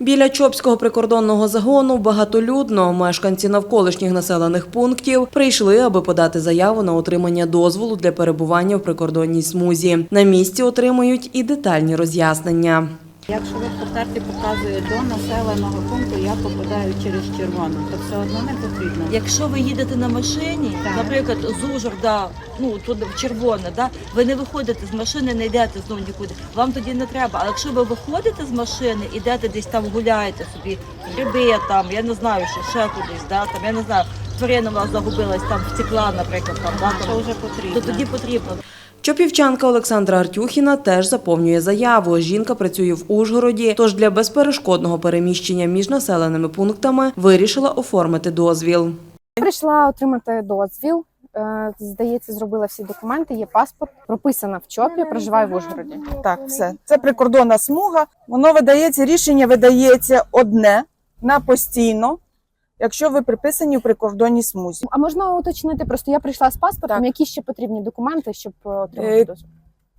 Біля Чопського прикордонного загону багатолюдно мешканці навколишніх населених пунктів прийшли, аби подати заяву на отримання дозволу для перебування в прикордонній смузі. На місці отримують і детальні роз'яснення. Якщо ви по карті показує до населеного пункту, я попадаю через червону, то все одно не потрібно. Якщо ви їдете на машині, Так. наприклад, з Ужгорода, ну туди в червоне, да, ви не виходите з машини, не йдете знову нікуди. Вам тоді не треба. Але якщо ви виходите з машини, ідете десь там гуляєте собі, гриби там, я не знаю, що ще кудись, да, там я не знаю, тварина у вас загубилась там втекла, наприклад, там, да, То вже потрібно. то тоді потрібно. Чопівчанка Олександра Артюхіна теж заповнює заяву. Жінка працює в Ужгороді, тож для безперешкодного переміщення між населеними пунктами вирішила оформити дозвіл. Прийшла отримати дозвіл. Е, Здається, зробила всі документи. Є паспорт, прописана в ЧОПі, проживаю в Ужгороді. Так, все. Це прикордонна смуга. Воно видається, рішення видається одне на постійно, якщо ви приписані в прикордонній смузі. А можна уточнити? Просто я прийшла з паспортом. Так. Які ще потрібні документи, щоб е, отримати Е, дозвіл?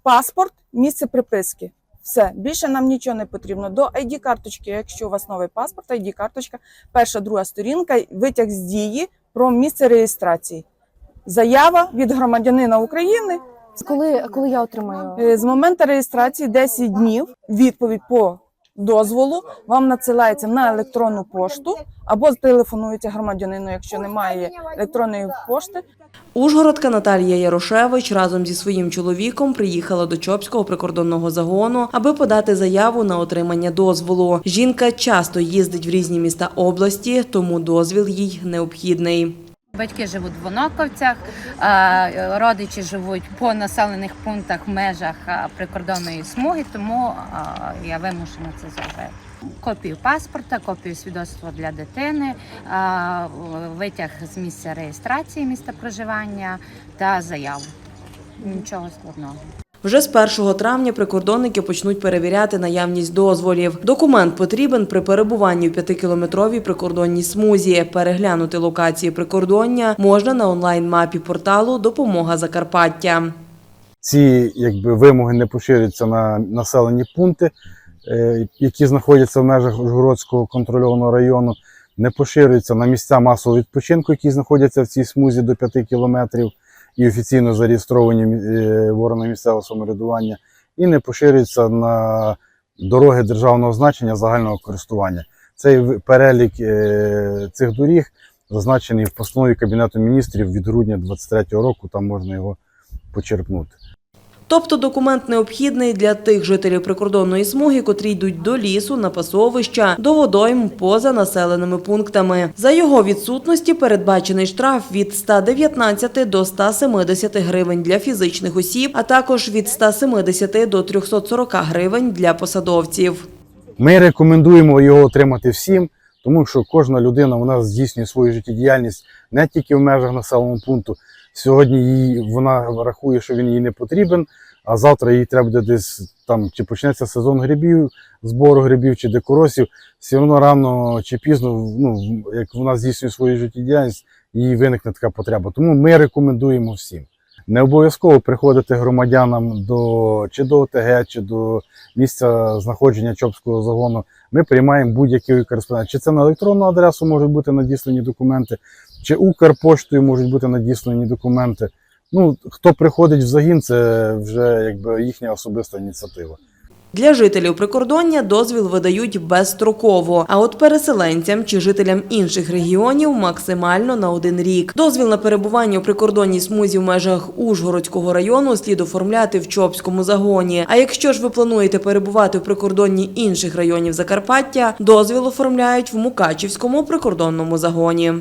Паспорт, місце приписки. Все, більше нам нічого не потрібно. До id карточки якщо у вас новий паспорт, id карточка перша, друга сторінка, витяг з дії про місце реєстрації. Заява від громадянина України Коли, коли я отримаю Е, З моменту реєстрації 10 днів відповідь по дозволу вам надсилається на електронну пошту або телефонується громадянину, якщо немає електронної пошти. Ужгородка Наталія Ярошевич разом зі своїм чоловіком приїхала до Чопського прикордонного загону, аби подати заяву на отримання дозволу. Жінка часто їздить в різні міста області, тому дозвіл їй необхідний. Батьки живуть в Воноковцях, родичі живуть по населених пунктах в межах прикордонної смуги, тому я вимушена це зробити. Копію паспорта, копію свідоцтва для дитини, витяг з місця реєстрації міста проживання та заяву. Нічого складного. Вже з 1 травня прикордонники почнуть перевіряти наявність дозволів. Документ потрібен при перебуванні в 5-кілометровій прикордонній смузі. Переглянути локації прикордоння можна на онлайн-мапі порталу Допомога Закарпаття. ці якби, вимоги не поширюються на населені пункти, е, які знаходяться в межах Ужгородського контрольованого району, не поширюються на місця масового відпочинку, які знаходяться в цій смузі до 5 кілометрів і офіційно зареєстровані органами місцевого самоврядування, і не поширюються на дороги державного значення загального користування. Цей перелік е, цих доріг зазначений в постанові Кабінету міністрів від грудня 2023 року, там можна його почерпнути. Тобто документ необхідний для тих жителів прикордонної смуги, котрі йдуть до лісу, на пасовища, до водойм поза населеними пунктами. За його відсутності передбачений штраф від 119 до 170 гривень для фізичних осіб, а також від 170 до 340 гривень для посадовців. Ми рекомендуємо його отримати всім, тому що кожна людина вона здійснює свою життєдіяльність не тільки в межах населеного пункту. Сьогодні їй вона рахує, що він їй не потрібен, а завтра їй треба буде десь там чи почнеться сезон грибів, збору грибів чи декоросів. Все одно рано чи пізно, ну як вона здійснює свою життєдіяльність, їй виникне така потреба. Тому ми рекомендуємо всім. Не обов'язково приходити громадянам до чи до ОТГ, чи до місця знаходження Чопського загону. Ми приймаємо будь-який кореспондент. Чи це на електронну адресу можуть бути надіслані документи, чи Укрпоштою можуть бути надіслані документи. Ну, хто приходить в загін, це вже якби їхня особиста ініціатива. Для жителів прикордоння дозвіл видають безстроково, а от переселенцям чи жителям інших регіонів максимально на один рік. Дозвіл на перебування у прикордонній смузі в межах Ужгородського району слід оформляти в Чопському загоні. А якщо ж ви плануєте перебувати в прикордонні інших районів Закарпаття, дозвіл оформляють в Мукачівському прикордонному загоні.